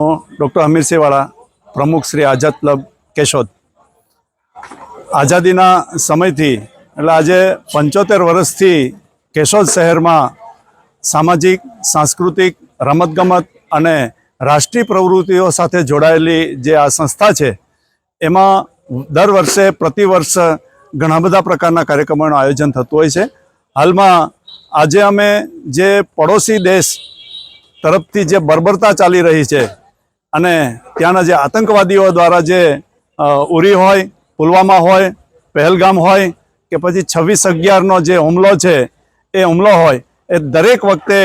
Doctor હમીરસિંહવાળા પ્રમુખ શ્રી આઝાદ club Keshod. આઝાદીના સમયથી, એટલે આજે પંચોતેર વર્ષથી કેશોદ શહેરમાં સામાજિક, સાંસ્કૃતિક, રમતગમત અને રાષ્ટ્રીય પ્રવૃત્તિઓ સાથે જોડાયેલી જે આ સંસ્થા છે, એમાં દર વર્ષે પ્રતિવર્ષ ઘણા બધા પ્રકારના કાર્યક્રમોનું આયોજન થતું હોય છે. હાલમાં આજે અમે જે પડોશી દેશ તરફથી જે બર્બરતા ચાલી રહી છે અને ત્યાંના જે આતંકવાદીઓ દ્વારા જે ઉરી હોય, પુલવામા હોય, પહેલગામ હોય, કે પછી છવ્વીસ અગિયારનો જે હુમલો છે, એ હુમલો હોય, એ દરેક વખતે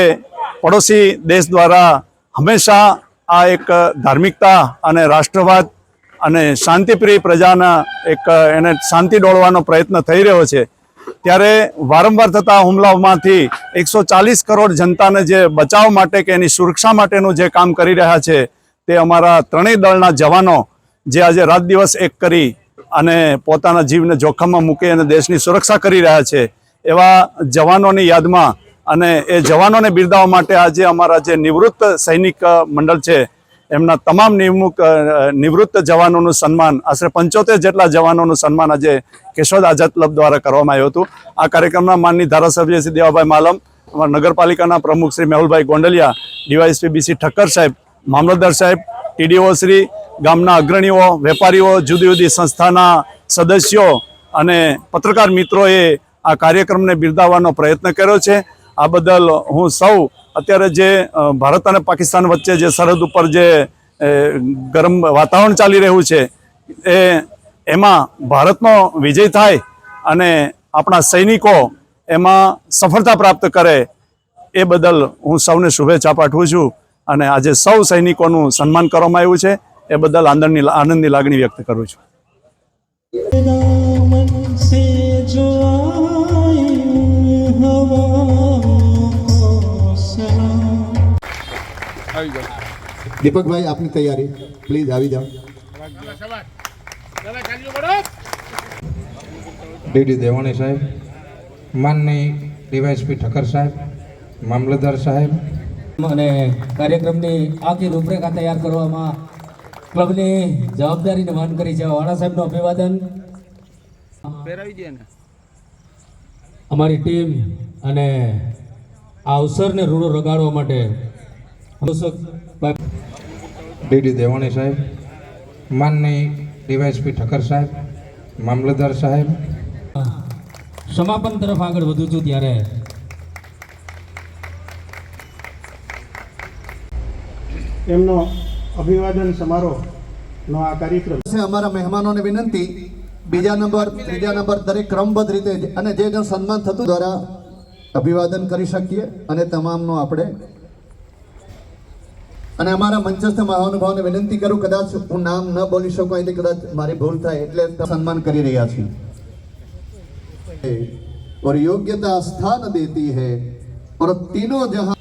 પડોશી દેશ દ્વારા હંમેશા આ એક ધાર્મિકતા અને રાષ્ટ્રવાદ અને શાંતિપ્રિય પ્રજાના એક, એને શાંતિ ડોળવાનો પ્રયત્ન થઈ રહ્યો છે. ત્યારે વારંવાર થતા હુમલાઓમાંથી એકસો ચાલીસ કરોડ જનતાને જે બચાવ માટે કે એની સુરક્ષા માટેનું જે કામ કરી રહ્યા છે તે અમારા ત્રણેય દળના જવાનો જે આજે રાત દિવસ એક કરી અને પોતાના જીવને જોખમમાં મૂકી અને દેશની સુરક્ષા કરી રહ્યા છે, એવા જવાનોની યાદમાં અને એ જવાનોને બિરદાવવા માટે આજે અમારા જે નિવૃત્ત સૈનિક મંડળ છે, એમના તમામ નિમુક નિવૃત્ત જવાનોનું સન્માન, આશરે પંચોતેર જેટલા જવાનોનું સન્માન આજે કેશોદ આઝાદ ક્લબ દ્વારા કરવામાં આવ્યું હતું. આ કાર્યક્રમના માનની ધારાસભ્ય શ્રી દેવાભાઈ માલમ, અમારા નગરપાલિકાના પ્રમુખ Shri Mehulbhai Gondaliya, DYSP B C Thakkar સાહેબ મામલતદાર સાહેબ, ટીડીઓ શ્રી, ગામના અગ્રણીઓ, વેપારીઓ, જુદી જુદી સંસ્થાના સદસ્યો અને પત્રકાર મિત્રોએ આ કાર્યક્રમને બિરદાવવાનો પ્રયત્ન કર્યો છે. આ બદલ હું સૌ અત્યારે જે ભારત અને પાકિસ્તાન વચ્ચે જે સરહદ ઉપર જે ગરમ વાતાવરણ ચાલી રહ્યું છે, એ, એમાં ભારતનો વિજય થાય અને આપણા સૈનિકો એમાં સફળતા પ્રાપ્ત કરે, એ બદલ હું સૌને શુભેચ્છા પાઠવું છું. અને આજે સૌ સૈનિકોનું સન્માન કરવામાં આવ્યું છે. એ બદલ આનંદની આનંદની લાગણી વ્યક્ત કરું છું. દીપકભાઈ આપની તૈયારી પ્લીઝ આવી જાઓ. ડીડી દેવાણી સાહેબ માનની ડીવાયસપી ઠક્કર સાહેબ મામલતદાર સાહેબ અને કાર્યક્રમની આખી રૂપરેખા તૈયાર કરવામાં ક્લબની જવાબદારીને વહન કરી છે. વાળા સાહેબનું અભિવાદન. અમારી ટીમ અને આ અવસરને રૂડો રગાડવા માટે ડીડી દેવાણી સાહેબ માનની ડીવાયસપી ઠક્કર સાહેબ મામલતદાર સાહેબ. સમાપન તરફ આગળ વધું છું ત્યારે એમનો અભિવાદન સમારોહનો આ કાર્યક્રમ છે અમારા મહેમાનોને વિનંતી બીજા નંબર ત્રીજા નંબર દરેક ક્રમબદ્ધ રીતે જ- અને જે જે સન્માન થતું દ્વારા અભિવાદન કરી શકીએ અને તમામનો આપણે અને અમારા મંચસ્થ મહાનુભાવને વિનંતી કરું કદાચ હું નામ ન બોલી શકું અહીંથી કદાચ મારી ભૂલ થાય એટલે સન્માન કરી રહ્યા છીએ और योग्यता स्थान देती है और तीनों जहां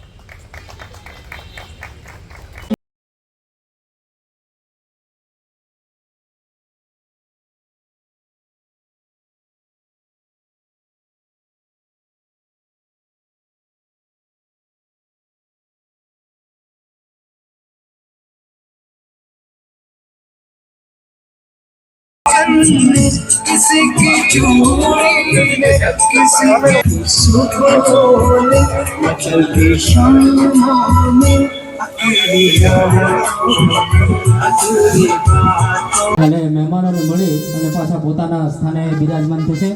અને મહેમાનોને મળી અને પાછા પોતાના સ્થાને બિરાજમાન થશે.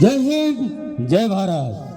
જય હિન્દ જય ભારત.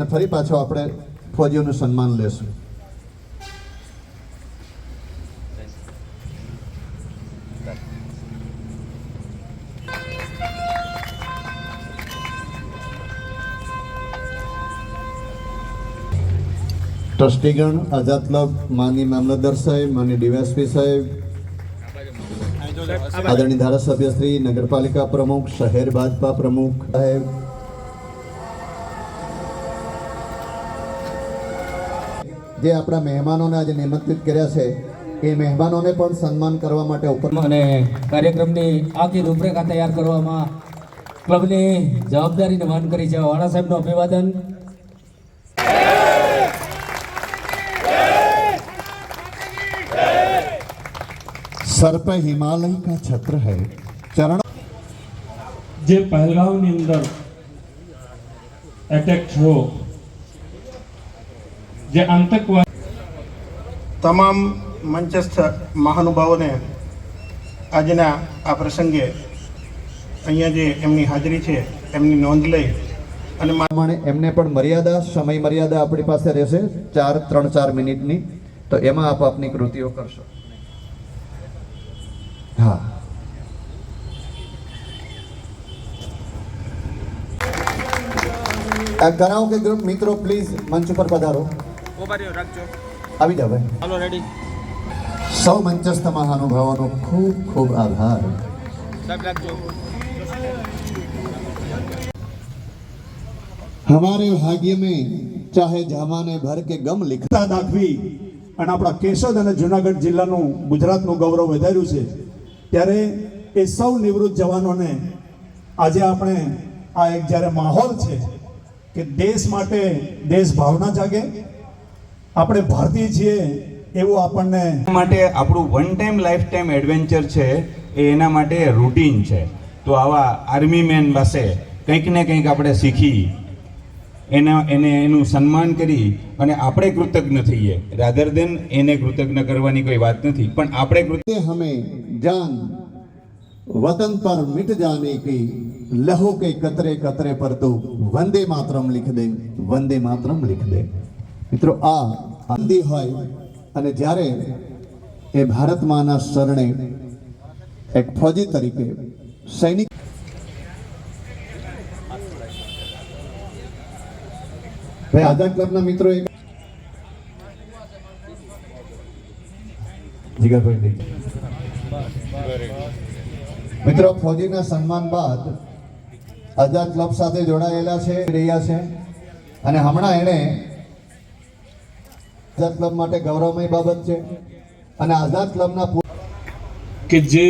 અને ફરી પાછો આપણે ફોજીઓનું સન્માન લેશું. ટ્રસ્ટીગણ આઝાદ ક્લબ માની મામલતદાર સાહેબ માની ડીવાયસપી સાહેબ આદરણીય ધારાસભ્ય શ્રી નગરપાલિકા પ્રમુખ શહેર ભાજપા પ્રમુખ સાહેબ જે આપણા મહેમાનોને આજે નિમંત્રિત કર્યા છે એ મહેમાનોને પણ સન્માન કરવા માટે ઉપર અને કાર્યક્રમની આખી રૂપરેખા તૈયાર કરવામાં ક્લબની જવાબદારીને વહન કરી છે. વાળા સાહેબનું અભિવાદન. સર પર હિમાલય કા છત્ર હૈ? ચરણ જે પહેલગામની અંદર એટેક થયો જે આતંકવાદ તમામ મંચસ્થ મહાનુભાવોને આજના આ પ્રસંગે અહીંયા જે એમની હાજરી છે એમની નોંધ લઈ અને પ્રમાણે એમને પણ મર્યાદા સમય મર્યાદા આપણી પાસે રહેશે ચાર ત્રણ ચાર મિનિટની. તો એમાં આપ આપની કૃતિઓ કરશો. હા. આ કરાવો કે ગ્રુપ? મિત્રો પ્લીઝ મંચ ઉપર પધારો. કોબારીઓ રાખજો. આવી જાવ સૌ મંચસ્થ મહાનુભાવોનો ખૂબ ખૂબ આભાર. સાહેબ રાખજો. હમારે ભાગ્ય મેં ચાહે જામાને ભર કે ગમ લિખતા દાખવી. અને આપણા કેશોદ અને જુનાગઢ જિલ્લાનું ગુજરાતનું ગૌરવ વધાર્યું છે. ત્યારે એ સૌ નિવૃત્ત જવાનોને આજે આપણે આ એક જ્યારે માહોલ છે કે દેશ માટે દેશ ભાવના જાગે આપણે ભારતીય છીએ એવું આપણને માટે આપણું one time life time adventure છે એ એના માટે રૂટીન છે. તો આવા આર્મી મેન પાસે કંઈક ને કંઈક આપણે શીખી એના એને એનું સન્માન કરી અને આપણે કૃતજ્ઞ થઈએ. રાધર દેન એને કૃતજ્ઞ કરવાની કોઈ વાત નથી પણ આપણે કૃત્ય હમે જાન વતન પર મિટ જાને કી લહો કે કતરે કતરે પર તો વંદે માતરમ લિખ દે વંદે માતરમ લિખ દે. મિત્રો, આ હિન્દી હોય અને જ્યારે એ ભારત માના શરણે એક ફૌજી તરીકે સૈનિક ભાઈ, આઝાદ ક્લબના મિત્રો મિત્રો, ફૌજીના સન્માન બાદ આઝાદ ક્લબ સાથે જોડાયેલા છે, રહ્યા છે. અને હમણાં એણે આઝાદ ક્લબ માટે ગૌરવમય બાબત છે અને આઝાદ ક્લબના કે જે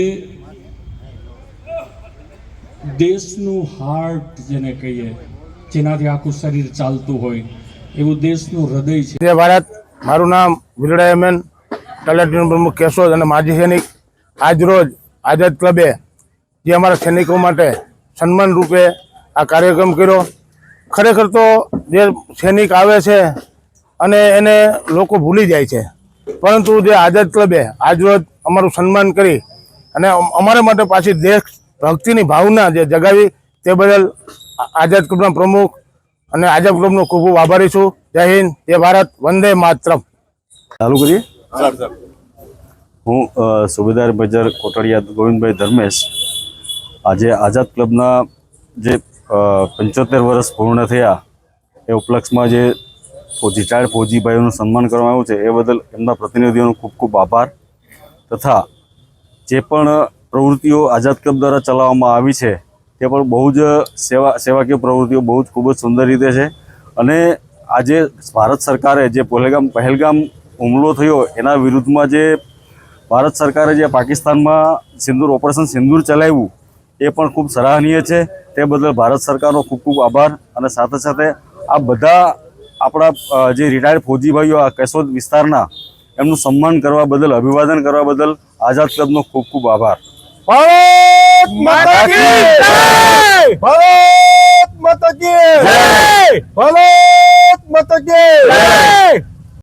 દેશનું હાર્ટ જેને કહીએ જેનાથી આખું શરીર ચાલતું હોય એવું દેશનું હૃદય છે. જય ભારત. મારું નામ વિરડા એમએન તલાટીનો પ્રમુખ કેશોદ અને માજી સૈનિક. આજરોજ આઝાદ ક્લબે જે અમારા સૈનિકો માટે સન્માન રૂપે આ કાર્યક્રમ કર્યો. ખરેખર તો જે સૈનિક આવે છે અને એને લોકો ભૂલી જાય છે. પરંતુ જે આઝાદ ક્લબે આજરોજ અમારું સન્માન કરી અને અમારા માટે પાછી દેશ ભક્તિની ભાવના જે જગાવી તે બદલ આઝાદ ક્લબના પ્રમુખ અને આઝાદ ક્લબનો ખૂબ ખૂબ આભારી છું. જય હિન્દ જય ભારત વંદે માતરમ. ચાલુ કરીએ હું સુબેદાર મેજર કોટડિયા ગોવિંદભાઈ ધર્મેશ. આજે આઝાદ ક્લબના જે પંચોતેર વર્ષ પૂર્ણ થયા એ ઉપલક્ષમાં જે રિટાયર્ડ ફોજીભાઈઓનું સન્માન કરવામાં આવ્યું છે, એ બદલ એમના પ્રતિનિધિઓનો ખૂબ ખૂબ આભાર. તથા જે પણ પ્રવૃત્તિઓ આઝાદ ક્લબ દ્વારા ચલાવવામાં આવી છે, તે પણ બહુ જ સેવા, સેવાકીય પ્રવૃત્તિઓ, બહુ જ ખૂબ જ સુંદર રીતે છે. અને આજે ભારત સરકારે જે પહેલગામ પહેલગામ હુમલો થયો, એના વિરુદ્ધમાં જે ભારત સરકારે જે પાકિસ્તાનમાં સિંદૂર, ઓપરેશન સિંદૂર ચલાવ્યું, એ પણ ખૂબ સરાહનીય છે. તે બદલ ભારત સરકારનો ખૂબ ખૂબ આભાર અને સાથે સાથે આ બધા આપણા જે રિટાયર્ડ ફોજીભાઈઓ આ કેશોદ વિસ્તારના એમનું સન્માન કરવા બદલ અભિવાદન કરવા બદલ આઝાદ ક્લબનો ખૂબ ખૂબ આભાર. ભારત માતા કી જય! ભારત માતા કી જય! ભારત માતા કી જય!